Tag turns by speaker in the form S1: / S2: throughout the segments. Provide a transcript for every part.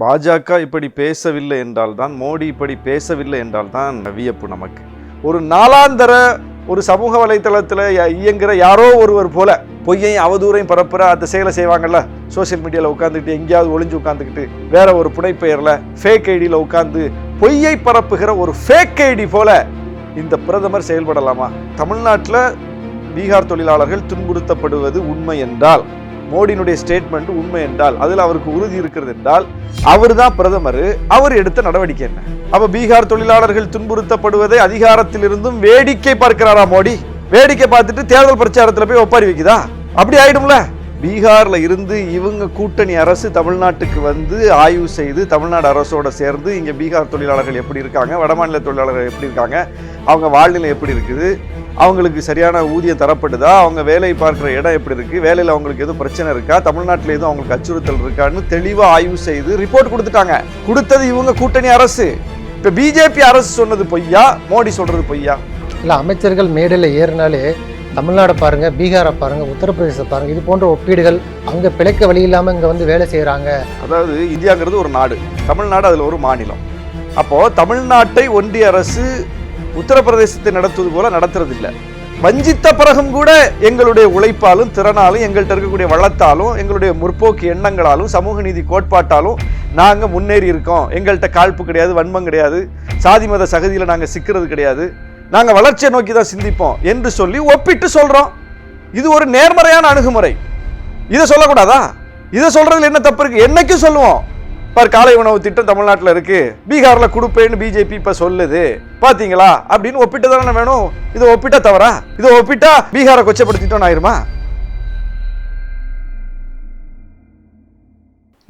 S1: பாஜக இப்படி பேசவில்லை என்றால் தான் மோடி இப்படி பேசவில்லை என்றால் தான் வியப்பு நமக்கு. ஒரு நாளாந்தர ஒரு சமூக வலைத்தளத்தில் இயங்குகிற யாரோ ஒருவர் போல பொய்யையும் அவதூறையும் பரப்புற அந்த செயலை செய்வாங்கல்ல? சோஷியல் மீடியாவில் உட்காந்துக்கிட்டு எங்கேயாவது ஒளிஞ்சு உட்காந்துக்கிட்டு வேற ஒரு புனைப்பெயரில் ஃபேக் ஐடியில் உட்காந்து பொய்யை பரப்புகிற ஒரு ஃபேக் ஐடி போல இந்த பிரதமர் செயல்படலாமா? தமிழ்நாட்டில் பீகார் தொழிலாளர்கள் துன்புறுத்தப்படுவது உண்மை என்றால் மோடியினுடைய ஸ்டேட்மெண்ட் உண்மை என்றால் அதில் அவருக்கு உறுதி இருக்கிறது என்றால் அவர் தான் பிரதமர் அவர் எடுத்த நடவடிக்கை என்ன? அப்ப பீகார் தொழிலாளர்கள் துன்புறுத்தப்படுவதை அதிகாரத்தில் இருந்தும் வேடிக்கை பார்க்கிறாரா மோடி? வேடிக்கை பார்த்துட்டு தேர்தல் பிரச்சாரத்தில் போய் ஒப்பாரி வைக்குதா? அப்படி ஆயிடும்ல. பீகாரில் இருந்து இவங்க கூட்டணி அரசு தமிழ்நாட்டுக்கு வந்து ஆய்வு செய்து தமிழ்நாடு அரசோடு சேர்ந்து இங்கே பீகார் தொழிலாளர்கள் எப்படி இருக்காங்க வடமாநில தொழிலாளர்கள் எப்படி இருக்காங்க அவங்க வாழ்நிலை எப்படி இருக்குது அவங்களுக்கு சரியான ஊதியம் தரப்படுதா அவங்க வேலை பார்க்குற இடம் எப்படி இருக்குது வேலையில் அவங்களுக்கு எதுவும் பிரச்சனை இருக்கா தமிழ்நாட்டில் எதுவும் அவங்களுக்கு அச்சுறுத்தல் இருக்கான்னு தெளிவாக ஆய்வு செய்து ரிப்போர்ட் கொடுத்துட்டாங்க. கொடுத்தது இவங்க கூட்டணி அரசு. இப்போ பிஜேபி அரசு சொன்னது பொய்யா மோடி சொல்கிறது பொய்யா?
S2: இல்லை அமைச்சர்கள் மேடையில் ஏறினாலே தமிழ்நாடை பாருங்கள் பீகாரை பாருங்கள் உத்தரப்பிரதேசத்தை பாருங்கள் இது போன்ற ஒப்பீடுகள் அங்கே பிழைக்க வழி இல்லாமல் இங்கே வந்து வேலை செய்கிறாங்க
S1: அதாவது இந்தியாங்கிறது ஒரு நாடு தமிழ்நாடு அதில் ஒரு மாநிலம். அப்போது தமிழ்நாட்டை ஒன்றிய அரசு உத்தரப்பிரதேசத்தை நடத்துவது போல நடத்துறது இல்லை வஞ்சித்த பிறகும் கூட எங்களுடைய உழைப்பாலும் திறனாலும் எங்கள்கிட்ட இருக்கக்கூடிய வளத்தாலும் எங்களுடைய முற்போக்கு எண்ணங்களாலும் சமூக நீதி கோட்பாட்டாலும் நாங்கள் முன்னேறி இருக்கோம். எங்கள்கிட்ட காழ்ப்பு கிடையாது வன்மம் கிடையாது. சாதி மத சகதியில் நாங்கள் சிக்கிறது கிடையாது. நாங்கள் வளர்ச்சியை நோக்கி தான் சிந்திப்போம் என்று சொல்லி ஒப்பிட்டு சொல்கிறோம் இது ஒரு நேர்மறையான அணுகுமுறை. இதை சொல்லக்கூடாதா? இதை சொல்கிறதுல என்ன தப்பு இருக்குது என்னைக்கும் சொல்லுவோம். பார் காலை உணவு திட்டம் தமிழ்நாட்டில் இருக்குது பீகாரில் கொடுப்பேன்னு பிஜேபி இப்போ சொல்லுது. பார்த்தீங்களா அப்படின்னு ஒப்பிட்டு தானே வேணும். இதை ஒப்பிட்டா தவறா? இதை ஒப்பிட்டா பீகாரை கொச்சப்படுத்திட்டோம் ஆயிருமா?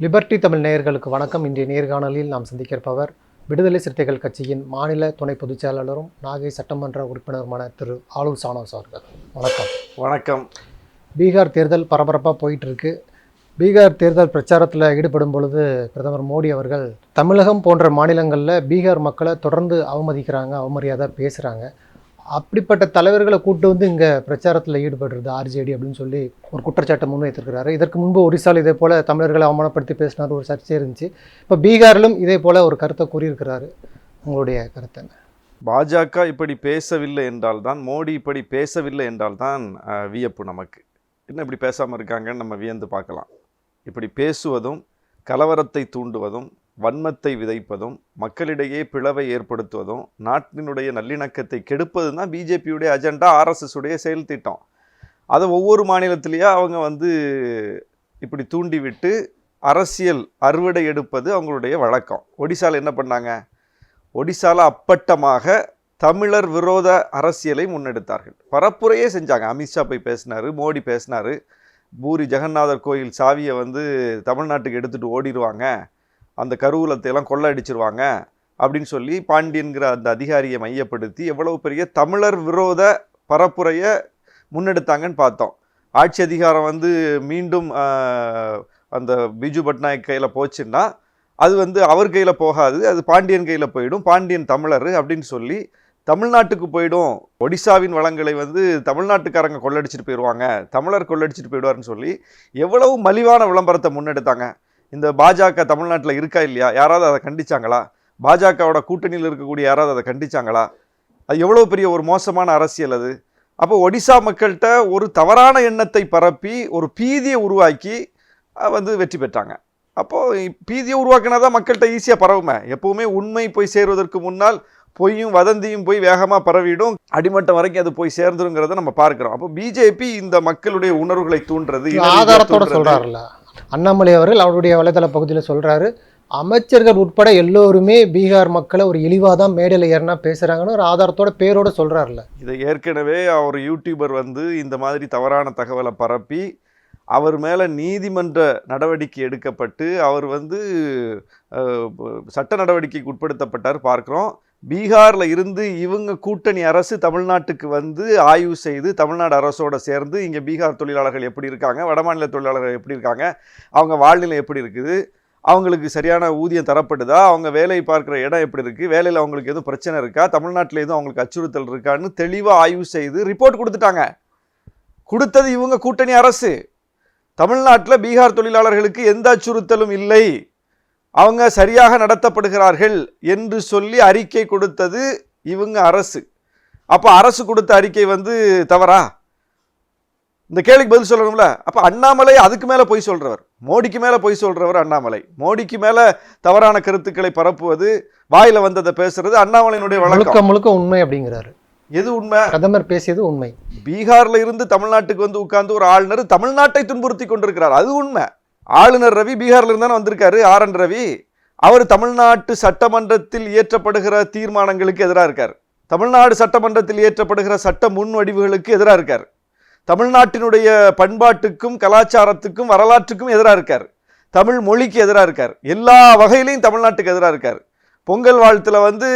S2: லிபர்டி தமிழ் நேயர்களுக்கு வணக்கம். இன்றைய நேர்காணலில் நாம் சந்திக்க இருப்பவர் விடுதலை சிறுத்தைகள் கட்சியின் மாநில துணை பொதுச் செயலாளரும் நாகை சட்டமன்ற உறுப்பினருமான திரு ஆலூர் சானோஸ் அவர்கள் வணக்கம்.
S1: வணக்கம்.
S2: பீகார் தேர்தல் பரபரப்பாக போயிட்டு இருக்கு பீகார் தேர்தல் பிரச்சாரத்தில் ஈடுபடும் பொழுது பிரதமர் மோடி அவர்கள் தமிழகம் போன்ற மாநிலங்களில் பீகார் மக்களை தொடர்ந்து அவமதிக்கிறாங்க அவமரியாதை பேசுகிறாங்க அப்படிப்பட்ட தலைவர்களை கூட்டு வந்து இங்கே பிரச்சாரத்தில் ஈடுபடுறது ஆர்ஜேடி அப்படின்னு சொல்லி ஒரு குற்றச்சாட்டை முன்வைத்திருக்கிறாரு. இதற்கு முன்பு ஒரிசால இதே போல் தமிழர்களை அவமானப்படுத்தி பேசினார் ஒரு சர்ச்சை இருந்துச்சு. இப்போ பீகாரிலும் இதே போல் ஒரு கருத்தை கூறியிருக்கிறாரு. உங்களுடைய கருத்தை
S1: பாஜக இப்படி பேசவில்லை என்றால் தான் மோடி இப்படி பேசவில்லை என்றால் தான் வியப்பு நமக்கு. என்ன இப்படி பேசாமல் இருக்காங்கன்னு நம்ம வியந்து பார்க்கலாம். இப்படி பேசுவதும் கலவரத்தை தூண்டுவதும் வன்மத்தை விதைப்பதும் மக்களிடையே பிளவை ஏற்படுத்துவதும் நாட்டினுடைய நல்லிணக்கத்தை கெடுப்பதும் தான் பிஜேபியுடைய அஜெண்டா ஆர்எஸ்எஸ் உடைய செயல் திட்டம். அதை ஒவ்வொரு மாநிலத்திலேயே அவங்க வந்து இப்படி தூண்டிவிட்டு அரசியல் அறுவடை எடுப்பது அவங்களுடைய வழக்கம். ஒடிசாவில் என்ன பண்ணாங்க? ஒடிசால அப்பட்டமாக தமிழர் விரோத அரசியலை முன்னெடுத்தார்கள். பரப்புரையே செஞ்சாங்க. அமித்ஷா போய் பேசினார் மோடி பேசினார். பூரி ஜெகநாதர் கோயில் சாவியை வந்து தமிழ்நாட்டுக்கு எடுத்துகிட்டு ஓடிடுவாங்க. அந்த கருவூலத்தை எல்லாம் கொள்ளடிச்சிருவாங்க அப்படின்னு சொல்லி பாண்டியன்கிற அந்த அதிகாரியை மையப்படுத்தி எவ்வளவு பெரிய தமிழர் விரோத பரப்புரையை முன்னெடுத்தாங்கன்னு பார்த்தோம். ஆட்சி அதிகாரம் வந்து மீண்டும் அந்த பிஜு பட்நாயக் கையில் போச்சுன்னா அது வந்து அவர் கையில் போகாது அது பாண்டியன் கையில் போயிடும் பாண்டியன் தமிழர் அப்படின்னு சொல்லி தமிழ்நாட்டுக்கு போயிடும். ஒடிசாவின் வளங்களை வந்து தமிழ்நாட்டுக்காரங்க கொள்ளடிச்சிட்டு போயிடுவாங்க தமிழர் கொள்ளடிச்சிட்டு போயிடுவாருன்னு சொல்லி எவ்வளவு மலிவான விளம்பரத்தை முன்னெடுத்தாங்க. இந்த பாஜக தமிழ்நாட்டில் இருக்கா இல்லையா? யாராவது அதை கண்டிச்சாங்களா? பாஜகவோட கூட்டணியில் இருக்கக்கூடிய யாராவது அதை கண்டிச்சாங்களா? அது எவ்வளோ பெரிய ஒரு மோசமான அரசியல் அது. அப்போ ஒடிசா மக்கள்கிட்ட ஒரு தவறான எண்ணத்தை பரப்பி ஒரு பீதியை உருவாக்கி வந்து வெற்றி பெற்றாங்க. அப்போது பீதியை உருவாக்கினா தான் மக்கள்கிட்ட ஈஸியாக பரவுமே. எப்பவுமே உண்மை போய் சேருவதற்கு முன்னால் பொய்யும் வதந்தியும் போய் வேகமாக பரவிடும். அடிமட்டம் வரைக்கும் அது போய் சேர்ந்துருங்கிறத நம்ம பார்க்கிறோம். அப்போ பிஜேபி இந்த மக்களுடைய உணர்வுகளை தூண்டுறது
S2: ஆதாரத்தோட
S1: தூண்டுறது.
S2: அண்ணாமலை அவர்கள் அவருடைய வலைதள பகுதியில் சொல்கிறாரு அமைச்சர்கள் உட்பட எல்லோருமே பீகார் மக்களை ஒரு இழிவாக தான் மேடையில் ஏறினா பேசுகிறாங்கன்னு ஒரு ஆதாரத்தோட பேரோடு சொல்றாருல்ல
S1: இதை ஏற்கனவே அவர் யூடியூபர் வந்து இந்த மாதிரி தவறான தகவலை பரப்பி அவர் மேலே நீதிமன்ற நடவடிக்கை எடுக்கப்பட்டு அவர் வந்து சட்ட நடவடிக்கைக்கு உட்படுத்தப்பட்டார் பார்க்குறோம். பீகாரில் இருந்து இவங்க கூட்டணி அரசு தமிழ்நாட்டுக்கு வந்து ஆய்வு செய்து தமிழ்நாடு அரசோட சேர்ந்து இங்கே பீகார் தொழிலாளர்கள் எப்படி இருக்காங்க வடமாநில தொழிலாளர்கள் எப்படி இருக்காங்க அவங்க வாழ்நிலை எப்படி இருக்குது அவங்களுக்கு சரியான ஊதியம் தரப்படுதா அவங்க வேலை பார்க்குற இடம் எப்படி இருக்குது வேலையில் அவங்களுக்கு எதுவும் பிரச்சனை இருக்கா தமிழ்நாட்டில் எதுவும் அவங்களுக்கு அச்சுறுத்தல் இருக்கான்னு தெளிவாக ஆய்வு செய்து ரிப்போர்ட் கொடுத்துட்டாங்க. கொடுத்தது இவங்க கூட்டணி அரசு. தமிழ்நாட்டில் பீகார் தொழிலாளர்களுக்கு எந்த அச்சுறுத்தலும் இல்லை. அவங்க சரியாக நடத்தப்படுகிறார்கள் என்று சொல்லி அறிக்கை கொடுத்தது இவங்க அரசு. அப்போ அரசு கொடுத்த அறிக்கை வந்து தவறா? இந்த கேள்விக்கு பதில் சொல்லணும்ல? அப்போ அண்ணாமலை அதுக்கு மேலே பொய் சொல்றவர். மோடிக்கு மேலே பொய் சொல்றவர் அண்ணாமலை. மோடிக்கு மேலே தவறான கருத்துக்களை பரப்புவது வாயில வந்ததை பேசுறது அண்ணாமலையினுடைய வழக்கம்.
S2: முழுக்க உண்மை அப்படிங்கிறாரு.
S1: எது உண்மை?
S2: பிரதமர் பேசியது உண்மை.
S1: பீகார்ல இருந்து தமிழ்நாட்டுக்கு வந்து உட்கார்ந்து ஒரு ஆளுநர் தமிழ்நாட்டை துன்புறுத்தி கொண்டிருக்கிறார். அது உண்மை. ஆளுநர் ரவி பீகார்ல இருந்தானே வந்திருக்காரு ஆர் என் ரவி. அவர் தமிழ்நாட்டு சட்டமன்றத்தில் இயற்றப்படுகிற தீர்மானங்களுக்கு எதிராக இருக்கார். தமிழ்நாடு சட்டமன்றத்தில் இயற்றப்படுகிற சட்ட முன்வடிவுகளுக்கு எதிராக இருக்கார். தமிழ்நாட்டினுடைய பண்பாட்டுக்கும் கலாச்சாரத்துக்கும் வரலாற்றுக்கும் எதிராக இருக்கார். தமிழ் மொழிக்கு எதிராக இருக்கார். எல்லா வகையிலையும் தமிழ்நாட்டுக்கு எதிராக இருக்கார். பொங்கல் வாழ்த்துல வந்து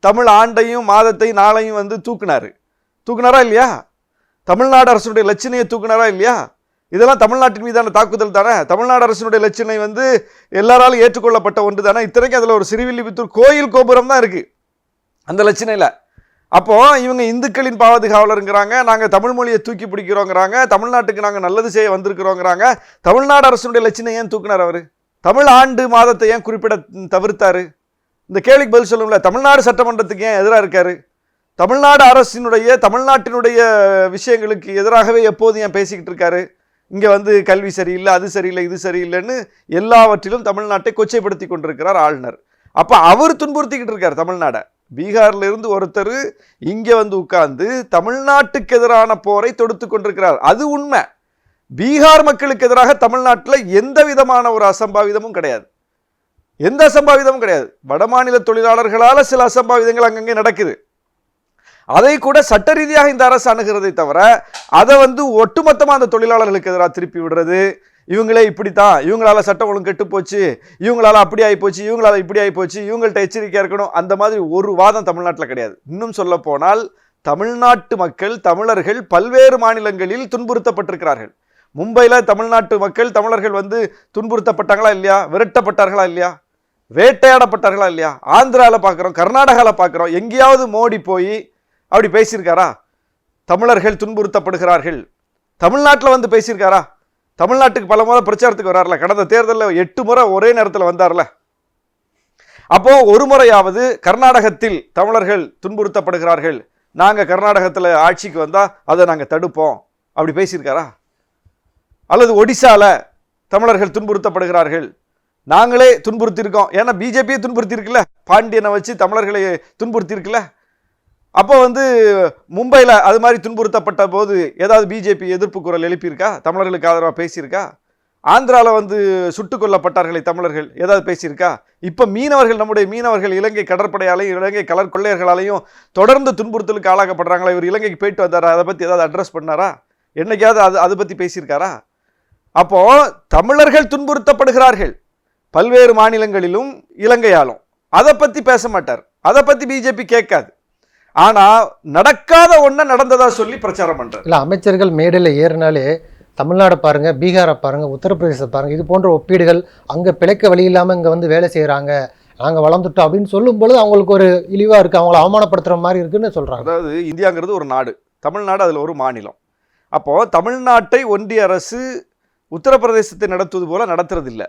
S1: தமிழ் ஆண்டையும் மாதத்தையும் நாளையும் வந்து தூக்குனாரு. தூக்குனாரா இல்லையா? தமிழ்நாடு அரசுடைய லட்சணையை தூக்குனாரா இல்லையா? இதெல்லாம் தமிழ்நாட்டின் மீதான தாக்குதல் தானே? தமிழ்நாடு அரசினுடைய லட்சணை வந்து எல்லாராலும் ஏற்றுக்கொள்ளப்பட்ட ஒன்று தானே? இத்தனைக்கும் அதில் ஒரு சிறுவில்லிபுத்தூர் கோயில் கோபுரம் தான் இருக்குது அந்த லட்சணையில் அப்போது இவங்க இந்துக்களின் பாதுகாவலருங்கிறாங்க நாங்கள் தமிழ் மொழியை தூக்கி பிடிக்கிறோங்கிறாங்க தமிழ்நாட்டுக்கு நாங்கள் நல்லது செய்ய வந்திருக்கிறோங்கிறாங்க. தமிழ்நாடு அரசுடைய லட்சணை ஏன் தூக்குனார் அவர்? தமிழ் ஆண்டு மாதத்தை ஏன் குறிப்பிட தவிர்த்தார்? இந்த கேள்விக்கு பதில் சொல்லுங்கள தமிழ்நாடு சட்டமன்றத்துக்கு ஏன் எதிராக இருக்கார்? தமிழ்நாடு அரசினுடைய தமிழ்நாட்டினுடைய விஷயங்களுக்கு எதிராகவே எப்போதும் ஏன் பேசிக்கிட்டு இருக்காரு? இங்கே வந்து கல்வி சரியில்லை அது சரியில்லை இது சரியில்லைன்னு எல்லாவற்றிலும் தமிழ்நாட்டை கொச்சைப்படுத்தி கொண்டிருக்கிறார் ஆளுநர். அப்போ அவர் துன்புறுத்திக்கிட்டு இருக்கார் தமிழ்நாடை. பீகார்ல இருந்து ஒருத்தர் இங்கே வந்து உட்கார்ந்து தமிழ்நாட்டுக்கு எதிரான போரை தொடுத்து கொண்டிருக்கிறார். அது உண்மை. பீகார் மக்களுக்கு எதிராக தமிழ்நாட்டில் எந்த விதமான ஒரு அசம்பாவிதமும் கிடையாது. எந்த அசம்பாவிதமும் கிடையாது. வடமாநில தொழிலாளர்களால் சில அசம்பாவிதங்கள் அங்கங்கே நடக்குது. அதை கூட சட்ட ரீதியாக இந்த அரசு அணுகிறதை தவிர அதை வந்து ஒட்டுமொத்தமாக அந்த தொழிலாளர்களுக்கு எதிராக திருப்பி விடுறது. இவங்களே இப்படித்தான். இவங்களால சட்டம் ஒழுங்கு கெட்டு போச்சு. இவங்களால அப்படி ஆகி போச்சு. இவங்களால இப்படி ஆகி போச்சு. இவங்கள்ட்ட எச்சரிக்கையாக இருக்கணும். அந்த மாதிரி ஒரு வாதம் தமிழ்நாட்டில் கிடையாது. இன்னும் சொல்ல போனால் தமிழ்நாட்டு மக்கள் தமிழர்கள் பல்வேறு மாநிலங்களில் துன்புறுத்தப்பட்டிருக்கிறார்கள். மும்பையில் தமிழ்நாட்டு மக்கள் தமிழர்கள் வந்து துன்புறுத்தப்பட்டாங்களா இல்லையா? விரட்டப்பட்டார்களா இல்லையா? வேட்டையாடப்பட்டார்களா இல்லையா? ஆந்திராவில் பார்க்குறோம் கர்நாடகாவில் பார்க்குறோம் எங்கேயாவது மோடி போய் அப்படி பேசியிருக்காரா? தமிழர்கள் துன்புறுத்தப்படுகிறார்கள். தமிழ்நாட்டில் வந்து பேசியிருக்காரா? தமிழ்நாட்டுக்கு பல முறை பிரச்சாரத்துக்கு வரார்ல. கடந்த தேர்தலில் எட்டு முறை ஒரே நேரத்தில் வந்தார்ல. அப்போ ஒரு முறையாவது கர்நாடகத்தில் தமிழர்கள் துன்புறுத்தப்படுகிறார்கள். நாங்கள் கர்நாடகத்தில் ஆட்சிக்கு வந்தால் அதை நாங்கள் தடுப்போம். அப்படி பேசியிருக்காரா? அல்லது ஒடிசால தமிழர்கள் துன்புறுத்தப்படுகிறார்கள். நாங்களே துன்புறுத்தியிருக்கோம். ஏன்னா பிஜேபியே துன்புறுத்தியிருக்குல்ல? பாண்டியனை வச்சு தமிழர்களை துன்புறுத்தியிருக்குல்ல? அப்போ வந்து மும்பையில் அது மாதிரி துன்புறுத்தப்பட்ட போது ஏதாவது பிஜேபி எதிர்ப்பு குரல் எழுப்பியிருக்கா? தமிழர்களுக்கு ஆதரவாக பேசியிருக்கா? ஆந்திராவில் வந்து சுட்டுக் கொல்லப்பட்டார்களே தமிழர்கள் ஏதாவது பேசியிருக்கா? இப்போ மீனவர்கள் நம்முடைய மீனவர்கள் இலங்கை கடற்படையாலையும் இலங்கை கலர் கொள்ளையர்களாலையும் தொடர்ந்து துன்புறுத்தலுக்கு ஆளாக்கப்படுறாங்களா இவர் இலங்கைக்கு போயிட்டு வந்தாரா? அதை பற்றி ஏதாவது அட்ரஸ் பண்ணாரா? என்னைக்காவது அது அதை பற்றி பேசியிருக்காரா? அப்போது தமிழர்கள் துன்புறுத்தப்படுகிறார்கள். பல்வேறு மாநிலங்களிலும் இலங்கையாலும். அதை பற்றி பேச மாட்டார். அதை பற்றி பிஜேபி கேட்காது. ஆனால் நடக்காத ஒன்றை நடந்ததா சொல்லி பிரச்சாரம் பண்றார்.
S2: இல்லை அமைச்சர்கள் மேடையில் ஏறினாலே தமிழ்நாடை பாருங்க பீகாரை பாருங்க உத்தரப்பிரதேசத்தை பாருங்க இது போன்ற ஒப்பீடுகள் அங்கே பிழைக்க வழி இல்லாமல் இங்கே வந்து வேலை செய்கிறாங்க நாங்கள் வளர்ந்துட்டோம் அப்படின்னு சொல்லும் பொழுது அவங்களுக்கு ஒரு இழிவாக இருக்குது அவங்கள அவமானப்படுத்துகிற மாதிரி இருக்குன்னு சொல்கிறாங்க
S1: அதாவது இந்தியாங்கிறது ஒரு நாடு. தமிழ்நாடு அதில் ஒரு மாநிலம். அப்போ தமிழ்நாட்டை ஒன்றிய அரசு உத்தரப்பிரதேசத்தை நடத்துவது போல நடத்துறதில்ல.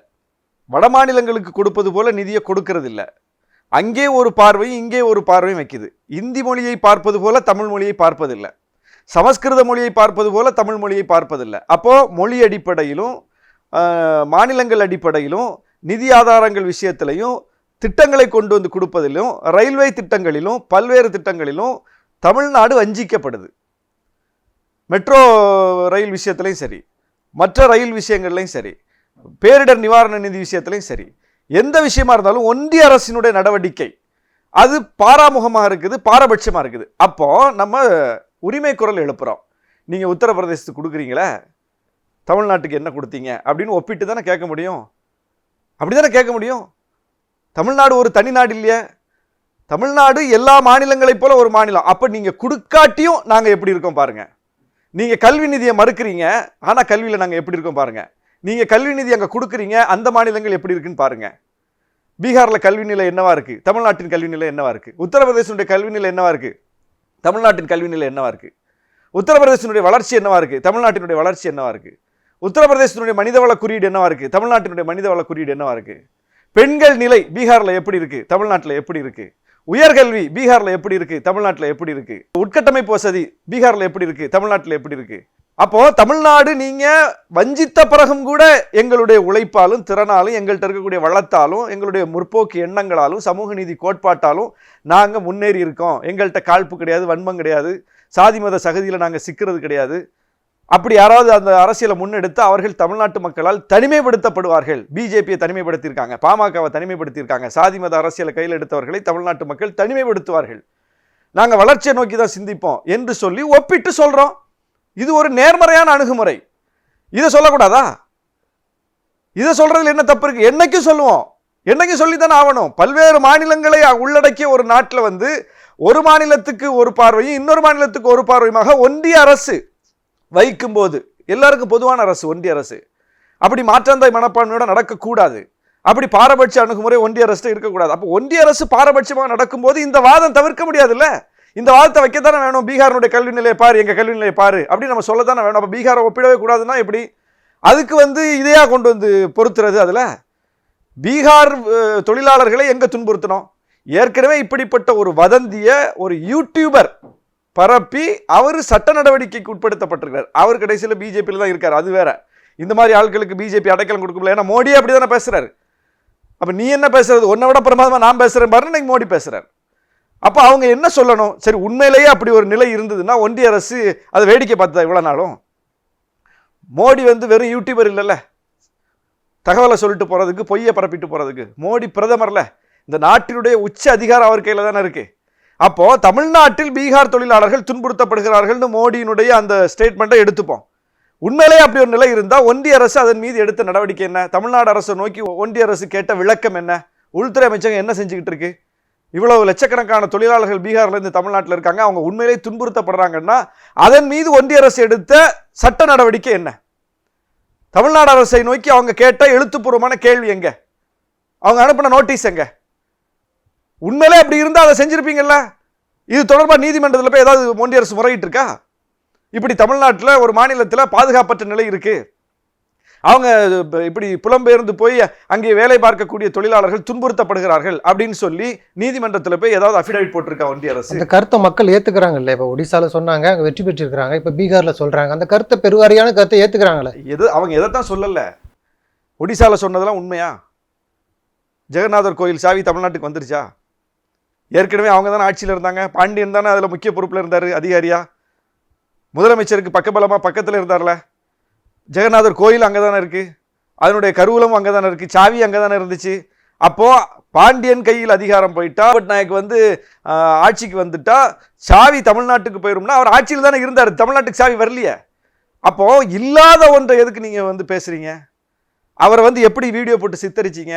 S1: வட மாநிலங்களுக்கு கொடுப்பது போல நிதியை கொடுக்கறதில்ல. அங்கே ஒரு பார்வையும் இங்கே ஒரு பார்வையும் வைக்குது. இந்தி மொழியை பார்ப்பது போல தமிழ் மொழியை பார்ப்பதில்லை. சமஸ்கிருத மொழியை பார்ப்பது போல தமிழ் மொழியை பார்ப்பதில்லை. அப்போது மொழி அடிப்படையிலும் மாநிலங்கள் அடிப்படையிலும் நிதி ஆதாரங்கள் விஷயத்திலையும் திட்டங்களை கொண்டு வந்து கொடுப்பதிலும் ரயில்வே திட்டங்களிலும் பல்வேறு திட்டங்களிலும் தமிழ்நாடு வஞ்சிக்கப்படுது. மெட்ரோ ரயில் விஷயத்துலையும் சரி மற்ற ரயில் விஷயங்கள்லையும் சரி பேரிடர் நிவாரண நிதி விஷயத்துலையும் சரி எந்த விஷயமா இருந்தாலும் ஒன்றிய அரசினுடைய நடவடிக்கை. அது பாராமுகமாக இருக்குது பாரபட்சமாக இருக்குது. அப்போ நம்ம உரிமை குரல் எழுப்புகிறோம் நீங்கள் உத்தரப்பிரதேசத்துக்கு கொடுக்குறீங்களே தமிழ்நாட்டுக்கு என்ன கொடுத்தீங்க அப்படின்னு ஒப்பிட்டு தானே கேட்க முடியும். அப்படி தானே கேட்க முடியும். தமிழ்நாடு ஒரு தனி நாடு இல்லையா. தமிழ்நாடு எல்லா மாநிலங்களைப் போல ஒரு மாநிலம். அப்போ நீங்கள் கொடுக்காட்டியும் நாங்கள் எப்படி இருக்கோம் பாருங்க. நீங்கள் கல்வி நிதியை மறுக்கிறீங்க ஆனால் கல்வியில் நாங்கள் எப்படி இருக்கோம் பாருங்கள் நீங்கள் கல்வி நிதி அங்கே கொடுக்குறீங்க அந்த மாநிலங்கள் எப்படி இருக்குன்னு பாருங்க. பீகாரில் கல்வி நிலை என்னவா இருக்கு? தமிழ்நாட்டின் கல்வி நிலை என்னவா இருக்கு? உத்தரப்பிரதேசனுடைய கல்வி நிலை என்னவா இருக்கு? தமிழ்நாட்டின் கல்வி நிலை என்னவா இருக்கு? உத்தரப்பிரதேசனுடைய வளர்ச்சி என்னவா இருக்கு? தமிழ்நாட்டினுடைய வளர்ச்சி என்னவா இருக்கு? உத்தரப்பிரதேசத்தினுடைய மனிதவள குறியீடு என்னவா இருக்கு? தமிழ்நாட்டினுடைய மனிதவள குறியீடு என்னவா இருக்கு? பெண்கள் நிலை பீகாரில் எப்படி இருக்கு? தமிழ்நாட்டில் எப்படி இருக்கு? உயர்கல்வி பீகாரில் எப்படி இருக்கு? தமிழ்நாட்டுல எப்படி இருக்கு? உட்கட்டமைப்பு வசதி பீகாரில் எப்படி இருக்கு? தமிழ்நாட்டுல எப்படி இருக்கு? அப்போ தமிழ்நாடு நீங்க வஞ்சித்த பிறகும் கூட எங்களுடைய உழைப்பாலும் திறனாலும் எங்கள்கிட்ட இருக்கக்கூடிய வளத்தாலும் எங்களுடைய முற்போக்கு எண்ணங்களாலும் சமூக நீதி கோட்பாட்டாலும் நாங்க முன்னேறி இருக்கோம். எங்கள்கிட்ட காழ்ப்பு கிடையாது வன்மம் கிடையாது. சாதி மத சகதியில நாங்க சிக்கிறது கிடையாது. அப்படி யாராவது அந்த அரசியலை முன்னெடுத்து அவர்கள் தமிழ்நாட்டு மக்களால் தனிமைப்படுத்தப்படுவார்கள். பிஜேபியை தனிமைப்படுத்தியிருக்காங்க பாமகவை தனிமைப்படுத்தியிருக்காங்க. சாதி மத அரசியலை கையில் எடுத்தவர்களை தமிழ்நாட்டு மக்கள் தனிமைப்படுத்துவார்கள். நாங்கள் வளர்ச்சியை நோக்கி தான் சிந்திப்போம் என்று சொல்லி ஒப்பிட்டு சொல்கிறோம் இது ஒரு நேர்மறையான அணுகுமுறை. இதை சொல்லக்கூடாதா? இதை சொல்றதுல என்ன தப்பு இருக்கு? என்னைக்கும் சொல்லுவோம். என்னைக்கும் சொல்லித்தானே ஆகணும். பல்வேறு மாநிலங்களை உள்ளடக்கிய ஒரு நாட்டில் வந்து ஒரு மாநிலத்துக்கு ஒரு பார்வையும் இன்னொரு மாநிலத்துக்கு ஒரு பார்வையுமாக ஒன்றிய அரசு வைக்கும்போது எல்லாருக்கும் பொதுவான அரசு ஒன்றிய அரசு. அப்படி மாற்றாந்தாய் மனப்பான்மையோட நடக்கக்கூடாது. அப்படி பாரபட்ச அணுகுமுறை ஒன்றிய அரசு இருக்கக்கூடாது. அப்போ ஒன்றிய அரசு பாரபட்சமாக நடக்கும்போது இந்த வாதம் தவிர்க்க முடியாதுல்ல? இந்த வாதத்தை வைக்கத்தானே வேணும்? பீகாரினுடைய கல்வி நிலையை பாரு எங்கள் கல்வி நிலையை பாரு. அப்படின்னு நம்ம சொல்லத்தானே வேணும். அப்போ பீகாரை ஒப்பிடவே கூடாதுன்னா எப்படி? அதுக்கு வந்து இதையாக கொண்டு வந்து பொறுத்துறது அதில்? பீகார் தொழிலாளர்களை எங்கே துன்புறுத்தணும்? ஏற்கனவே இப்படிப்பட்ட ஒரு வதந்திய ஒரு யூடியூபர் பரப்பி அவர் சட்ட நடவடிக்கைக்கு உட்படுத்தப்பட்டிருக்கார் அவர் கடைசியில் பிஜேபியில் தான் இருக்கார். அது வேற. இந்த மாதிரி ஆட்களுக்கு பிஜேபி அடைக்கலம் கொடுக்கல. ஏன்னா மோடியே அப்படி தானே பேசுகிறாரு அப்போ நீ என்ன பேசுறது? உன்னை விட பிரமாதமா நான் பேசுகிறேன் பாருன்னு இன்னைக்கு மோடி பேசுகிறேன் அப்போ அவங்க என்ன சொல்லணும்? சரி உண்மையிலேயே அப்படி ஒரு நிலை இருந்ததுன்னா ஒன்றிய அரசு அதை வேடிக்கை பார்த்ததா இவ்வளோ நாளும்? மோடி வந்து வெறும் யூடியூபர் இல்லைல்ல. தகவலை சொல்லிட்டு போகிறதுக்கு பொய்யை பரப்பிட்டு போகிறதுக்கு மோடி பிரதமர்ல. இந்த நாட்டினுடைய உச்ச அதிகாரம் அவர் கையில் தானே இருக்குது அப்போது தமிழ்நாட்டில் பீகார் தொழிலாளர்கள் துன்புறுத்தப்படுகிறார்கள்னு மோடியினுடைய அந்த ஸ்டேட்மெண்ட்டை எடுத்துப்போம். உண்மையிலேயே அப்படி ஒரு நிலை இருந்தால் ஒன்றிய அரசு அதன் மீது எடுத்த நடவடிக்கை என்ன? தமிழ்நாடு அரசை நோக்கி ஒன்றிய அரசு கேட்ட விளக்கம் என்ன? உள்துறை அமைச்சகம் என்ன செஞ்சுக்கிட்டு இருக்கு? இவ்வளவு லட்சக்கணக்கான தொழிலாளர்கள் பீகார்லேருந்து தமிழ்நாட்டில் இருக்காங்க. அவங்க உண்மையிலே துன்புறுத்தப்படுறாங்கன்னா அதன் மீது ஒன்றிய அரசு எடுத்த சட்ட நடவடிக்கை என்ன? தமிழ்நாடு அரசை நோக்கி அவங்க கேட்ட எழுத்துப்பூர்வமான கேள்வி எங்க? அவங்க அனுப்பின நோட்டீஸ் எங்க? உண்மையிலே அப்படி இருந்தால் அதை செஞ்சிருப்பீங்கல்ல? இது தொடர்பாக நீதிமன்றத்தில் போய் ஏதாவது ஒன்றிய அரசு முறையிட்டு இருக்கா இப்படி தமிழ்நாட்டில் ஒரு மாநிலத்தில் பாதுகாப்பற்ற நிலை இருக்குது அவங்க இப்ப இப்படி புலம்பெயர்ந்து போய் அங்கே வேலை பார்க்கக்கூடிய தொழிலாளர்கள் துன்புறுத்தப்படுகிறார்கள் அப்படின்னு சொல்லி நீதிமன்றத்தில் போய் ஏதாவது அஃபிடவிட் போட்டிருக்கா ஒன்றிய அரசு?
S2: அந்த கருத்தை மக்கள் ஏத்துக்கிறாங்கல்ல. இப்போ ஒடிசால சொன்னாங்க அங்க வெற்றி பெற்றிருக்கிறாங்க. இப்போ பீகார்ல சொல்றாங்க. அந்த கருத்தை பெருவாரியான கருத்தை ஏத்துக்கிறாங்களே.
S1: எது அவங்க எதைத்தான் சொல்லல? ஒடிசால சொன்னதெல்லாம் உண்மையா? ஜெகநாதர் கோயில் சாவி தமிழ்நாட்டுக்கு வந்துருச்சா? ஏற்கனவே அவங்க தானே ஆட்சியில் இருந்தாங்க. பாண்டியன் தானே அதில் முக்கிய பொறுப்பில் இருந்தார் அதிகாரியா? முதலமைச்சருக்கு பக்கபலமாக பக்கத்தில் இருந்தார்ல. ஜெகநாதர் கோயில் அங்கே தானே இருக்குது அதனுடைய கருவூலம் அங்கே தானே இருக்குது சாவி அங்கே தானே இருந்துச்சு? அப்போது பாண்டியன் கையில் அதிகாரம் போயிட்டா பட்நாயக் வந்து ஆட்சிக்கு வந்துட்டா சாவி தமிழ்நாட்டுக்கு போயிரும்னா அவர் ஆட்சியில் தானே இருந்தார். தமிழ்நாட்டுக்கு சாவி வரலையே. அப்போது இல்லாத ஒன்றை எதுக்கு நீங்கள் வந்து பேசுகிறீங்க அவரை வந்து எப்படி வீடியோ போட்டு சித்தரிச்சீங்க?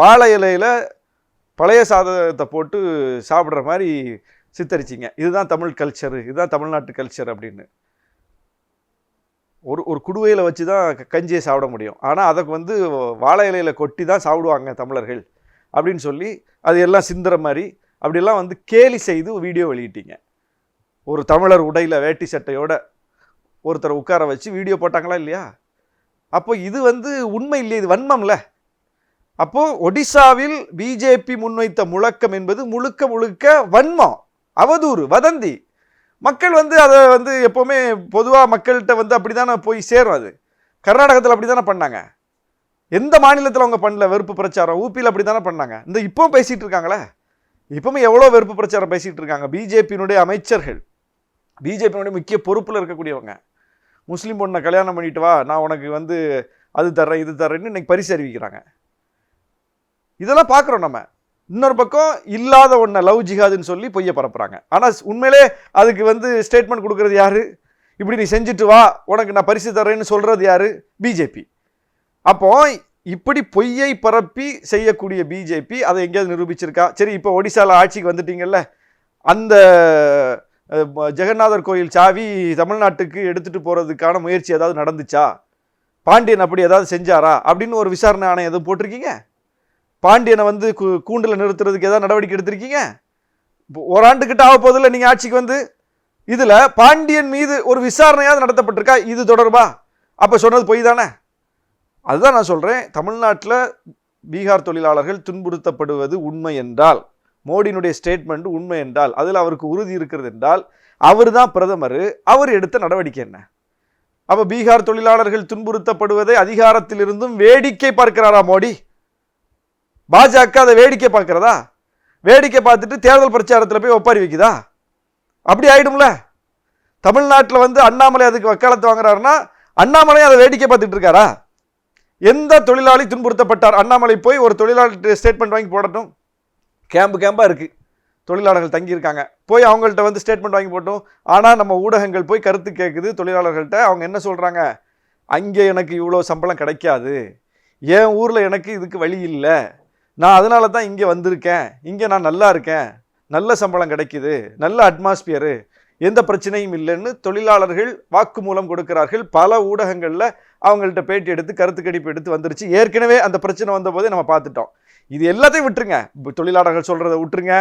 S1: வாழை இலையில் பழைய சாதத்தை போட்டு சாப்பிட்ற மாதிரி சித்தரிச்சிங்க. இதுதான் தமிழ் கல்ச்சரு இதுதான் தமிழ்நாட்டு கல்ச்சர் அப்படின்னு. ஒரு ஒரு குடுவையில் வச்சு தான் க- கஞ்சியை சாப்பிட முடியும். ஆனால் அதை வந்து வாழை இலையில் கொட்டி தான் சாப்பிடுவாங்க தமிழர்கள். அப்படின்னு சொல்லி அது எல்லாம் சிந்துற மாதிரி அப்படியெல்லாம் வந்து கேலி செய்து வீடியோ வெளியிட்டீங்க. ஒரு தமிழர் உடையில் வேட்டி சட்டையோட ஒருத்தரை உட்கார வச்சு வீடியோ போட்டாங்களா இல்லையா? அப்போ இது வந்து உண்மை இல்லை இது வன்மம்ல. அப்போது ஒடிசாவில் பிஜேபி முன்வைத்த முழக்கம் என்பது முழுக்க முழுக்க வன்மம் அவதூறு வதந்தி. மக்கள் வந்து அதை வந்து எப்போவுமே பொதுவாக மக்கள்கிட்ட வந்து அப்படி தானே போய் சேரும் அது கர்நாடகத்தில் அப்படி தானே பண்ணாங்க. எந்த மாநிலத்தில் அவங்க பண்ணல வெறுப்பு பிரச்சாரம்? ஊபியில் அப்படி தானே பண்ணாங்க. இந்த இப்போ பேசிகிட்டு இருக்காங்களே? இப்போவுமே எவ்வளோ வெறுப்பு பிரச்சாரம் பேசிகிட்டு இருக்காங்க? பிஜேபியினுடைய அமைச்சர்கள். பிஜேபியினுடைய முக்கிய பொறுப்பில் இருக்கக்கூடியவங்க. முஸ்லீம் பொண்ணை கல்யாணம் பண்ணிட்டு வா நான் உனக்கு வந்து அது தர்றேன் இது தர்றேன்னு இன்னைக்கு பரிசு அறிவிக்கிறாங்க. இதெல்லாம் பார்க்குறோம் நம்ம. இன்னொரு பக்கம் இல்லாத ஒன்றை லவ் ஜிஹாதுன்னு சொல்லி பொய்ய பரப்புகிறாங்க ஆனால் உண்மையிலே அதுக்கு வந்து ஸ்டேட்மெண்ட் கொடுக்குறது யார்? இப்படி நீ செஞ்சுட்டு வா உனக்கு நான் பரிசு தரேன்னு சொல்கிறது யார்? பிஜேபி. அப்போ இப்படி பொய்யை பரப்பி செய்யக்கூடிய பிஜேபி அதை எங்கேயாவது நிரூபிச்சிருக்கா? சரி இப்போ ஒடிசாவில் ஆட்சிக்கு வந்துட்டீங்கல்ல அந்த ஜெகநாதர் கோயில் சாவி தமிழ்நாட்டுக்கு எடுத்துகிட்டு போகிறதுக்கான முயற்சி ஏதாவது நடந்துச்சா? பாண்டியன் அப்படி ஏதாவது செஞ்சாரா? அப்படின்னு ஒரு விசாரணை ஆணையம் எதுவும் போட்டிருக்கீங்க? பாண்டியனை வந்து கூ- நிறுத்துறதுக்கு ஏதாவது நடவடிக்கை எடுத்திருக்கீங்க? ஒரு ஆண்டுக்கிட்ட ஆக போதில்லை நீங்கள் ஆட்சிக்கு வந்து? இதில் பாண்டியன் மீது ஒரு விசாரணையாவது நடத்தப்பட்டிருக்கா? இது தொடர்பா? அப்போ சொன்னது பொய் தானே? அதுதான் நான் சொல்கிறேன் தமிழ்நாட்டில் பீகார் தொழிலாளர்கள் துன்புறுத்தப்படுவது உண்மை என்றால் மோடியினுடைய ஸ்டேட்மெண்ட் உண்மை என்றால் அதில் அவருக்கு உறுதி இருக்கிறது என்றால் அவர் தான் பிரதமர் அவர் எடுத்த நடவடிக்கை என்ன? அப்போ பீகார் தொழிலாளர்கள் துன்புறுத்தப்படுவதை அதிகாரத்திலிருந்தும் வேடிக்கை பார்க்கிறாரா மோடி? பாஜக அதை வேடிக்கை பார்க்குறதா? வேடிக்கை பார்த்துட்டு தேர்தல் பிரச்சாரத்தில் போய் ஒப்பாரி வைக்குதா? அப்படி ஆகிடும்ல தமிழ்நாட்டில் வந்து அண்ணாமலை அதுக்கு வக்காலத்து வாங்குறாருன்னா அண்ணாமலை அதை வேடிக்கை பார்த்துட்டு இருக்காரா? எந்த தொழிலாளி துன்புறுத்தப்பட்டார்? அண்ணாமலை போய் ஒரு தொழிலாளி ஸ்டேட்மெண்ட் வாங்கி போடட்டும். கேம்பு கேம்பாக இருக்குது தொழிலாளர்கள் தங்கியிருக்காங்க. போய் அவங்கள்ட்ட வந்து ஸ்டேட்மெண்ட் வாங்கி போட்டோம் ஆனால் நம்ம ஊடகங்கள் போய் கருத்து கேட்குது தொழிலாளர்கள்ட்ட அவங்க என்ன சொல்கிறாங்க அங்கே எனக்கு இவ்வளோ சம்பளம் கிடைக்காது. என் ஊரில் எனக்கு இதுக்கு வழி இல்லை. நான் அதனால தான் இங்கே வந்திருக்கேன். இங்கே நான் நல்லா இருக்கேன். நல்ல சம்பளம் கிடைக்குது. நல்ல அட்மாஸ்பியரு எந்த பிரச்சனையும் இல்லைன்னு தொழிலாளர்கள் வாக்குமூலம் கொடுக்கிறார்கள். பல ஊடகங்களில் அவங்கள்ட்ட பேட்டி எடுத்து கருத்து கடிப்பு எடுத்து வந்துருச்சு. ஏற்கனவே அந்த பிரச்சனை வந்தபோதே நம்ம பார்த்துட்டோம். இது எல்லாத்தையும் விட்டுருங்க. தொழிலாளர்கள் சொல்கிறத விட்டுருங்க.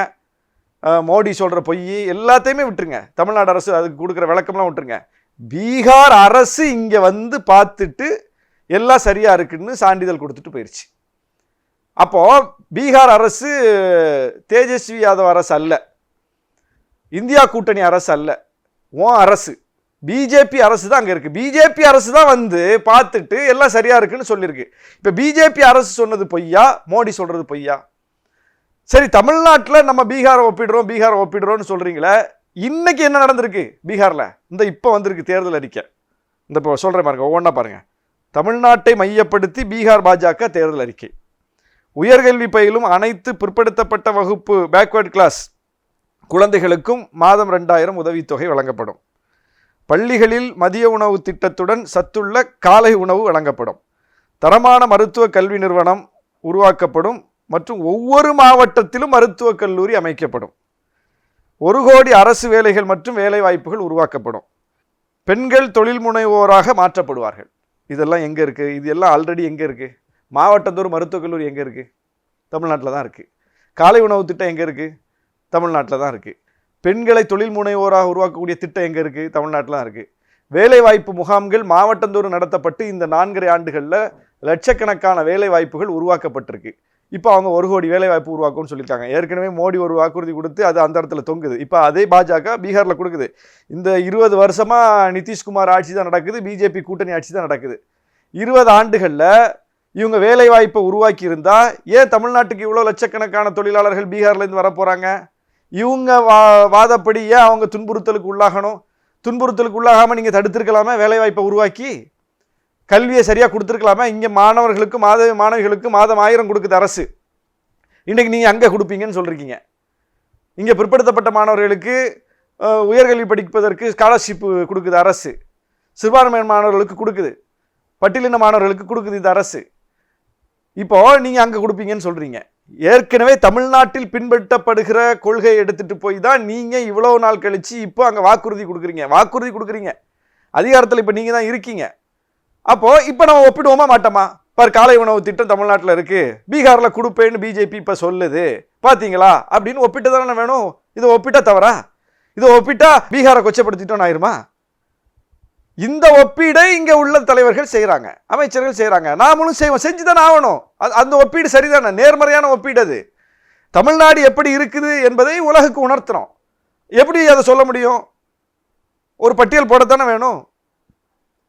S1: மோடி சொல்கிற பொய் எல்லாத்தையுமே விட்டுருங்க. தமிழ்நாடு அரசு அதுக்கு கொடுக்குற விளக்கம்லாம் விட்டுருங்க. பீகார் அரசு இங்கே வந்து பார்த்துட்டு எல்லாம் சரியாக இருக்குன்னு சான்றிதழ் கொடுத்துட்டு போயிடுச்சு அப்போது பீகார் அரசு தேஜஸ்வி யாதவ் அரசு அல்ல. இந்தியா கூட்டணி அரசு அல்ல. உன் அரசு. பிஜேபி அரசு தான் அங்கே இருக்குது பிஜேபி அரசு தான் வந்து பார்த்துட்டு எல்லாம் சரியாக இருக்குன்னு சொல்லியிருக்கு. இப்போ பிஜேபி அரசு சொன்னது பொய்யா? மோடி சொல்கிறது பொய்யா? சரி தமிழ்நாட்டில் நம்ம பீகாரை ஒப்பிடுறோம் பீகாரை ஒப்பிடுறோம்னு சொல்கிறீங்களே இன்றைக்கி என்ன நடந்திருக்கு பீகாரில்? இந்த இப்போ வந்திருக்கு தேர்தல் அறிக்கை. இந்த இப்போ சொல்கிறேன் பாருங்க ஒவ்வொன்றா பாருங்கள் தமிழ்நாட்டை மையப்படுத்தி பீகார் பாஜக தேர்தல் அறிக்கை. உயர்கல்வி பயிலும் அனைத்து பிற்படுத்தப்பட்ட வகுப்பு பேக்வர்ட் கிளாஸ் குழந்தைகளுக்கும் மாதம் ரெண்டாயிரம் உதவித்தொகை வழங்கப்படும். பள்ளிகளில் மதிய உணவு திட்டத்துடன் சத்துள்ள காலை உணவு வழங்கப்படும். தரமான மருத்துவ கல்வி நிறுவனம் உருவாக்கப்படும் மற்றும் ஒவ்வொரு மாவட்டத்திலும் மருத்துவக் கல்லூரி அமைக்கப்படும். ஒரு கோடி அரசு வேலைகள் மற்றும் வேலைவாய்ப்புகள் உருவாக்கப்படும். பெண்கள் தொழில் முனைவோராக மாற்றப்படுவார்கள். இதெல்லாம் எங்கே இருக்குது இது எல்லாம் ஆல்ரெடி எங்கே இருக்குது மாவட்டந்தோறும் மருத்துவக் கல்லூரி எங்கே இருக்குது தமிழ்நாட்டில் தான் இருக்குது காலை உணவு திட்டம் எங்கே இருக்குது தமிழ்நாட்டில் தான் இருக்குது பெண்களை தொழில் முனைவோராக உருவாக்கக்கூடிய திட்டம் எங்கே இருக்குது தமிழ்நாட்டில் தான் இருக்குது வேலைவாய்ப்பு முகாம்கள் மாவட்டந்தோறும் நடத்தப்பட்டு இந்த நான்கரை ஆண்டுகளில் லட்சக்கணக்கான வேலை வாய்ப்புகள் உருவாக்கப்பட்டிருக்கு. இப்போ அவங்க ஒரு கோடி வேலை வாய்ப்பு உருவாக்கும்னு சொல்லியிருக்காங்க. ஏற்கனவே மோடி ஒரு வாக்குறுதி கொடுத்து அது அந்த இடத்துல தொங்குது. இப்போ அதே பாஜக பீகாரில் கொடுக்குது. இந்த இருபது வருஷமாக நிதிஷ்குமார் ஆட்சி தான் நடக்குது. பிஜேபி கூட்டணி ஆட்சி தான் நடக்குது. இருபது ஆண்டுகளில் இவங்க வேலை வாய்ப்பை உருவாக்கி இருந்தா ஏன் தமிழ்நாட்டுக்கு இவ்வளோ லட்சக்கணக்கான தொழிலாளர்கள் பீகார்லேருந்து வர போகிறாங்க இவங்க வா வாதப்படி ஏன் அவங்க துன்புறுத்தலுக்கு உள்ளாகணும்? துன்புறுத்தலுக்கு உள்ளாகாமல் நீங்கள் தடுத்திருக்கலாமே வேலைவாய்ப்பை உருவாக்கி? கல்வியை சரியாக கொடுத்துருக்கலாமே? இங்கே மாணவர்களுக்கு மாத மாணவிகளுக்கு மாதம் ஆயிரம் கொடுக்குது அரசு. இன்றைக்கி நீங்கள் அங்கே கொடுப்பீங்கன்னு சொல்கிறீங்க இங்கே பிற்படுத்தப்பட்ட மாணவர்களுக்கு உயர்கல்வி படிப்பதற்கு ஸ்காலர்ஷிப்பு கொடுக்குது அரசு. சிறுபான்மை மாணவர்களுக்கு கொடுக்குது. பட்டியலின மாணவர்களுக்கு கொடுக்குது இந்த அரசு. இப்போ நீங்கள் அங்கே கொடுப்பீங்கன்னு சொல்கிறீங்க ஏற்கனவே தமிழ்நாட்டில் பின்பற்றப்படுகிற கொள்கையை எடுத்துகிட்டு போய் தான் நீங்கள் இவ்வளோ நாள் கழிச்சு இப்போ அங்கே வாக்குறுதி கொடுக்குறீங்க. வாக்குறுதி கொடுக்குறீங்க. அதிகாரத்தில் இப்போ நீங்கள் தான் இருக்கீங்க. அப்போது இப்போ நம்ம ஒப்பிடுவோமா மாட்டோமா? பார் காலை உணவு திட்டம் தமிழ்நாட்டில் இருக்குது பீகாரில் கொடுப்பேன்னு பிஜேபி இப்போ சொல்லுது. பார்த்தீங்களா அப்படின்னு ஒப்பிட்டு தானே வேணும். இதை ஒப்பிட்டா தவறா? இதை ஒப்பிட்டா பீகாரை கொச்சப்படுத்திட்டோன்னு ஆயிருமா? இந்த ஒப்பீடை இங்கே உள்ள தலைவர்கள் செய்கிறாங்க அமைச்சர்கள் செய்கிறாங்க நாமளும் செய்வோம் செஞ்சு தானே ஆகணும். அது- அந்த ஒப்பீடு சரிதானே? நேர்மறையான ஒப்பீடு அது. தமிழ்நாடு எப்படி இருக்குது என்பதை உலகுக்கு உணர்த்துறோம். எப்படி அதை சொல்ல முடியும்? ஒரு பட்டியல் போடத்தானே வேணும்?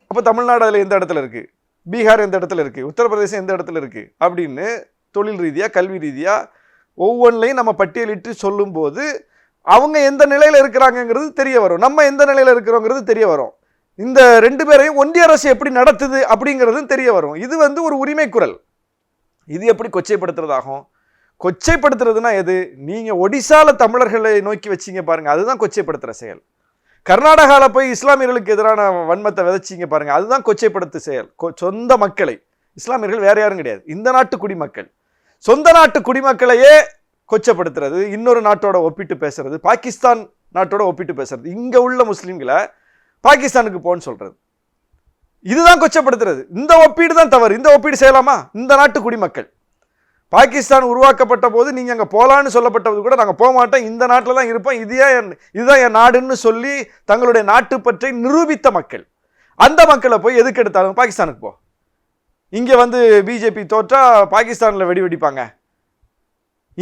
S1: அப்போ தமிழ்நாடு அதில் எந்த இடத்துல இருக்குது பீகார் எந்த இடத்துல இருக்குது உத்தரப்பிரதேசம் எந்த இடத்துல இருக்குது அப்படின்னு தொழில் ரீதியாக கல்வி ரீதியாக ஒவ்வொன்றையும் நம்ம பட்டியலிட்டு சொல்லும்போது அவங்க எந்த நிலையில் இருக்கிறாங்கங்கிறது தெரிய வரும். நம்ம எந்த நிலையில் இருக்கிறோங்கிறது தெரிய வரும். இந்த ரெண்டு பேரையும் ஒன்றிய அரசு எப்படி நடத்துது அப்படிங்கிறதும் தெரிய வரும். இது வந்து ஒரு உரிமை குரல். இது எப்படி கொச்சைப்படுத்துறதாகும்? கொச்சைப்படுத்துறதுனா எது? நீங்கள் ஒடிசால தமிழர்களை நோக்கி வச்சீங்க பாருங்கள் அதுதான் கொச்சைப்படுத்துகிற செயல். கர்நாடகாவில் போய் இஸ்லாமியர்களுக்கு எதிரான வன்மத்தை விதைச்சிங்க பாருங்கள் அதுதான் கொச்சைப்படுத்து செயல். கொ- சொந்த மக்களை. இஸ்லாமியர்கள் வேறு யாரும் கிடையாது. இந்த நாட்டு குடிமக்கள். சொந்த நாட்டு குடிமக்களையே கொச்சப்படுத்துறது இன்னொரு நாட்டோட ஒப்பிட்டு பேசுறது பாகிஸ்தான் நாட்டோட ஒப்பிட்டு பேசுறது. இங்கே உள்ள முஸ்லீம்களை பாகிஸ்தானுக்கு போன்னு சொல்றது. இதுதான் கொச்சப்படுத்துறது. இந்த ஒப்பீடு தான் தவறு. இந்த ஒப்பீடு செய்யலாமா? இந்த நாட்டு குடிமக்கள். பாகிஸ்தான் உருவாக்கப்பட்ட போது நீங்க அங்கே போகலான்னு சொல்லப்பட்டது கூட நாங்கள் போக மாட்டோம். இந்த நாட்டில் தான் இருப்போம். இதையே என் இதுதான் என் நாடுன்னு சொல்லி தங்களுடைய நாட்டு பற்றி நிரூபித்த மக்கள். அந்த மக்களை போய் எதுக்கு எடுத்தாலும் பாகிஸ்தானுக்கு போ. இங்கே வந்து பிஜேபி தோற்றா பாகிஸ்தானில் வெடி வெடிப்பாங்க.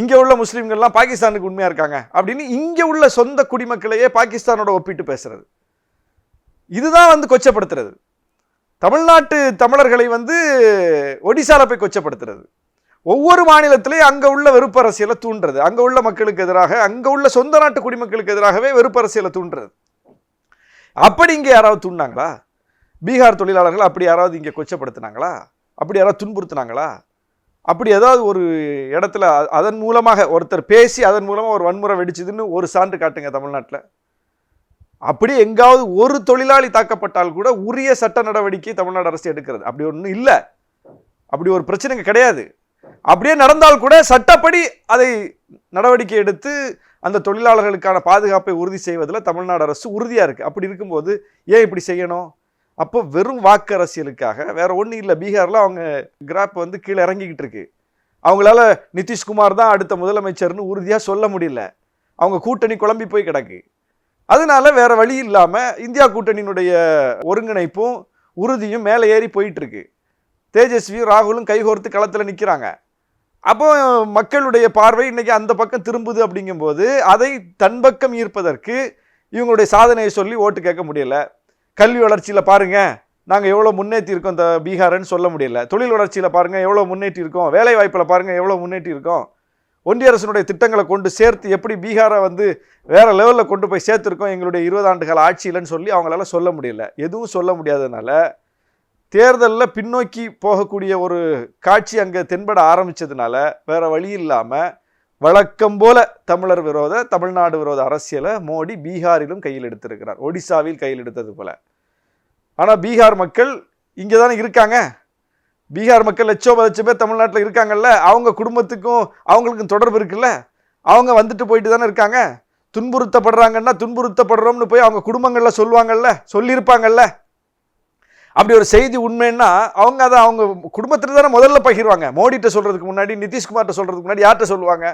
S1: இங்கே உள்ள முஸ்லீம்கள்லாம் பாகிஸ்தானுக்கு உண்மையாக இருக்காங்க அப்படின்னு இங்கே உள்ள சொந்த குடிமக்களையே பாகிஸ்தானோட ஒப்பிட்டு பேசுறது. இதுதான் வந்து கொச்சப்படுத்துறது. தமிழ்நாட்டு தமிழர்களை வந்து ஒடிசால போய் கொச்சப்படுத்துறது. ஒவ்வொரு மாநிலத்திலையும் அங்கே உள்ள வெறுப்பு அரசியலை தூண்டுறது. அங்கே உள்ள மக்களுக்கு எதிராக அங்கே உள்ள சொந்த நாட்டு குடிமக்களுக்கு எதிராகவே வெறுப்பு அரசியலை தூண்டுறது. அப்படி இங்கே யாராவது தூண்டினாங்களா? பீகார் தொழிலாளர்கள் அப்படி யாராவது இங்கே கொச்சப்படுத்தினாங்களா? அப்படி யாராவது துன்புறுத்தினாங்களா? அப்படி ஏதாவது ஒரு இடத்துல அதன் மூலமாக ஒருத்தர் பேசி அதன் மூலமாக ஒரு வன்முறை வெடிச்சதுன்னு ஒரு சான்று காட்டுங்க தமிழ்நாட்டில். அப்படி எங்காவது ஒரு தொழிலாளி தாக்கப்பட்டால் கூட உரிய சட்ட நடவடிக்கை தமிழ்நாடு அரசு எடுக்கிறது. அப்படி ஒன்றும் இல்லை. அப்படி ஒரு பிரச்சனைங்க கிடையாது. அப்படியே நடந்தால் கூட சட்டப்படி அதை நடவடிக்கை எடுத்து அந்த தொழிலாளர்களுக்கான பாதுகாப்பை உறுதி செய்வதில் தமிழ்நாடு அரசு உறுதியாக இருக்குது அப்படி இருக்கும்போது ஏன் இப்படி செய்யணும்? அப்போ வெறும் வாக்கு அரசியலுக்காக வேற ஒன்றும் இல்லை. பீகாரில் அவங்க கிராப் வந்து கீழே இறங்கிக்கிட்டு இருக்கு. அவங்களால நிதிஷ்குமார் தான் அடுத்த முதலமைச்சர்னு உறுதியாக சொல்ல முடியல. அவங்க கூட்டணி குழம்பி போய் கிடக்கு. அதனால வேற வழி இல்லாமல் இந்தியா கூட்டணியினுடைய ஒருங்கிணைப்பும் உறுதியும் மேலே ஏறி போயிட்டுருக்கு. தேஜஸ்வியும் ராகுலும் கைகோர்த்து களத்தில் நிற்கிறாங்க அப்போ மக்களுடைய பார்வை இன்றைக்கி அந்த பக்கம் திரும்புது அப்படிங்கும்போது அதை தன் பக்கம் ஈர்ப்பதற்கு இவங்களுடைய சாதனையை சொல்லி ஓட்டு கேட்க முடியல. கல்வி வளர்ச்சியில் பாருங்கள் நாங்கள் எவ்வளோ முன்னேற்றி இருக்கோம் இந்த பீகார்னு சொல்ல முடியல. தொழில் வளர்ச்சியில் பாருங்கள் எவ்வளோ முன்னேற்றி இருக்கோம். வேலை வாய்ப்பில் எவ்வளோ முன்னேற்றி இருக்கோம். ஒன்றிய அரசினுடைய திட்டங்களை கொண்டு சேர்த்து எப்படி பீகாரை வந்து வேறு லெவலில் கொண்டு போய் சேர்த்துருக்கோம் எங்களுடைய இருபது ஆண்டுகள் ஆட்சியிலன்னு சொல்லி அவங்களால சொல்ல முடியல. எதுவும் சொல்ல முடியாதனால தேர்தலில் பின்னோக்கி போகக்கூடிய ஒரு காட்சி அங்கே தென்பட ஆரம்பித்ததுனால வேறு வழி இல்லாமல் வழக்கம் போல தமிழர் விரோத தமிழ்நாடு விரோத அரசியலை மோடி பீகாரிலும் கையில் எடுத்திருக்கிறார். ஒடிசாவில் கையில் எடுத்தது போல. ஆனால் பீகார் மக்கள் இங்கே தானே இருக்காங்க? பீகார் மக்கள் லட்சம் லட்ச பேர் தமிழ்நாட்டில் இருக்காங்கல்ல அவங்க குடும்பத்துக்கும் அவங்களுக்கும் தொடர்பு இருக்குல்ல? அவங்க வந்துட்டு போயிட்டு தானே இருக்காங்க? துன்புறுத்தப்படுறாங்கன்னா துன்புறுத்தப்படுறோம்னு போய் அவங்க குடும்பங்களில் சொல்லுவாங்கல்ல சொல்லியிருப்பாங்கல்ல? அப்படி ஒரு செய்தி உண்மைன்னா அவங்க அதை அவங்க குடும்பத்தில் தானே முதல்ல பகிர்வாங்க. மோடிட்ட சொல்கிறதுக்கு முன்னாடி நிதிஷ்குமார்ட்ட சொல்கிறதுக்கு முன்னாடி யார்கிட்ட சொல்லுவாங்க?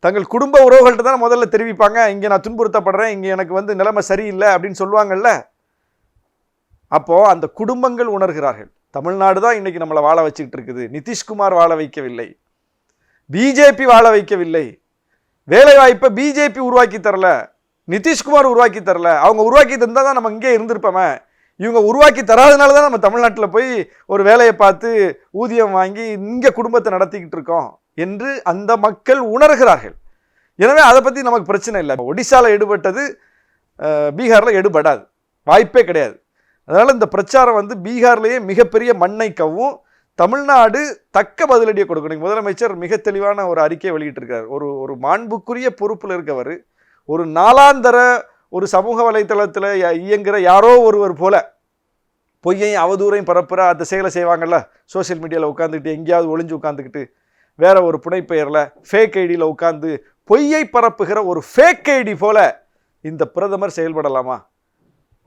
S1: தங்கள் குடும்ப உறவுகள்கிட்ட தானே முதல்ல தெரிவிப்பாங்க. இங்கே நான் துன்புறுத்தப்படுறேன் இங்கே எனக்கு வந்து நிலைமை சரியில்லை அப்படின்னு சொல்லுவாங்கல்ல? அப்போது அந்த குடும்பங்கள் உணர்கிறார்கள். தமிழ்நாடு தான் இன்றைக்கி நம்மளை வாழ வச்சுக்கிட்டு இருக்குது. நிதிஷ்குமார் வாழ வைக்கவில்லை. பிஜேபி வாழ வைக்கவில்லை. வேலைவாய்ப்பை பிஜேபி உருவாக்கி தரல. நிதிஷ்குமார் உருவாக்கி தரல. அவங்க உருவாக்கி தந்தால் தான் நம்ம இங்கே இருந்திருப்போமே. இவங்க உருவாக்கி தராதனால தான் நம்ம தமிழ்நாட்டில் போய் ஒரு வேலையை பார்த்து ஊதியம் வாங்கி இங்கே குடும்பத்தை நடத்திக்கிட்டு இருக்கோம் என்று அந்த மக்கள் உணர்கிறார்கள். எனவே அதை பற்றி நமக்கு பிரச்சனை இல்லை. ஒடிசாவில் எடுபட்டது பீகாரில் எடுபடாது வாய்ப்பே கிடையாது. அதனால் இந்த பிரச்சாரம் வந்து பீகார்லேயே மிகப்பெரிய மண்ணை கவும் தமிழ்நாடு தக்க பதிலடியை கொடுக்கணும். முதலமைச்சர் மிக தெளிவான ஒரு அறிக்கையை வெளியிட்டிருக்கார். ஒரு ஒரு மாண்புக்குரிய பொறுப்பில் இருக்கவர் ஒரு நாளாந்தர ஒரு சமூக வலைத்தளத்தில் இயங்குகிற யாரோ ஒருவர் போல பொய்யையும் அவதூறையும் பரப்புற அந்த செயலை செய்வாங்கல்ல சோஷியல் மீடியாவில் உட்காந்துக்கிட்டு எங்கேயாவது ஒளிஞ்சு உட்காந்துக்கிட்டு வேற ஒரு புனைப்பெயரில் ஃபேக் ஐடியில் உட்காந்து பொய்யை பரப்புகிற ஒரு ஃபேக் ஐடி போல இந்த பிரதமர் செயல்படலாமா?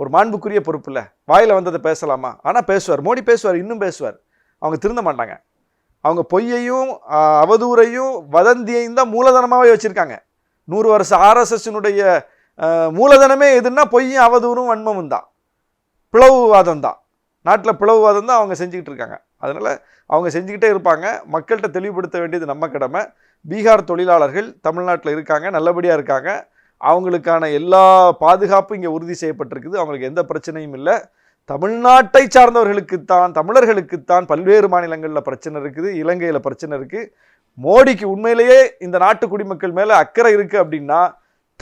S1: ஒரு மாண்புக்குரிய பொறுப்பு இல்லை வாயில் வந்ததை பேசலாமா? ஆனால் பேசுவார். மோடி பேசுவார் இன்னும் பேசுவார். அவங்க திருந்த மாட்டாங்க. அவங்க பொய்யையும் அவதூறையும் வதந்தியையும் தான் மூலதனமாகவே வச்சுருக்காங்க. நூறு வருஷம் ஆர்எஸ்எஸ்னுடைய மூலதனமே எதுன்னா பொய்யும் அவதூறும் வன்மமும் தான். பிளவுவாதம் தான். நாட்டில் பிளவுவாதம் தான் அவங்க செஞ்சுக்கிட்டு இருக்காங்க. அதனால் அவங்க செஞ்சுக்கிட்டே இருப்பாங்க. மக்கள்கிட்ட தெளிவுபடுத்த வேண்டியது நம்ம கடமை. பீகார் தொழிலாளர்கள் தமிழ்நாட்டில் இருக்காங்க நல்லபடியாக இருக்காங்க. அவங்களுக்கான எல்லா பாதுகாப்பும் இங்கே உறுதி செய்யப்பட்டிருக்குது. அவங்களுக்கு எந்த பிரச்சனையும் இல்லை. தமிழ்நாட்டை சார்ந்தவர்களுக்குத்தான் தமிழர்களுக்குத்தான் பல்வேறு மாநிலங்களில் பிரச்சனை இருக்குது இலங்கையில் பிரச்சனை இருக்குது மோடிக்கு உண்மையிலேயே இந்த நாட்டு குடிமக்கள் மேலே அக்கறை இருக்குது அப்படின்னா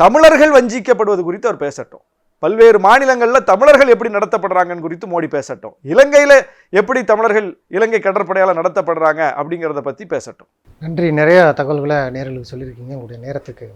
S1: தமிழர்கள் வஞ்சிக்கப்படுவது குறித்து அவர் பேசட்டும். பல்வேறு மாநிலங்களில் தமிழர்கள் எப்படி நடத்தப்படுறாங்கன்னு குறித்து மோடி பேசட்டும். இலங்கையில் எப்படி தமிழர்கள் இலங்கை கடற்படையால் நடத்தப்படுறாங்க அப்படிங்கிறத பற்றி பேசட்டும்.
S2: நன்றி. நிறைய தகவல்களை நேர்களுக்கு சொல்லியிருக்கீங்க. உங்களுடைய நேரத்துக்கு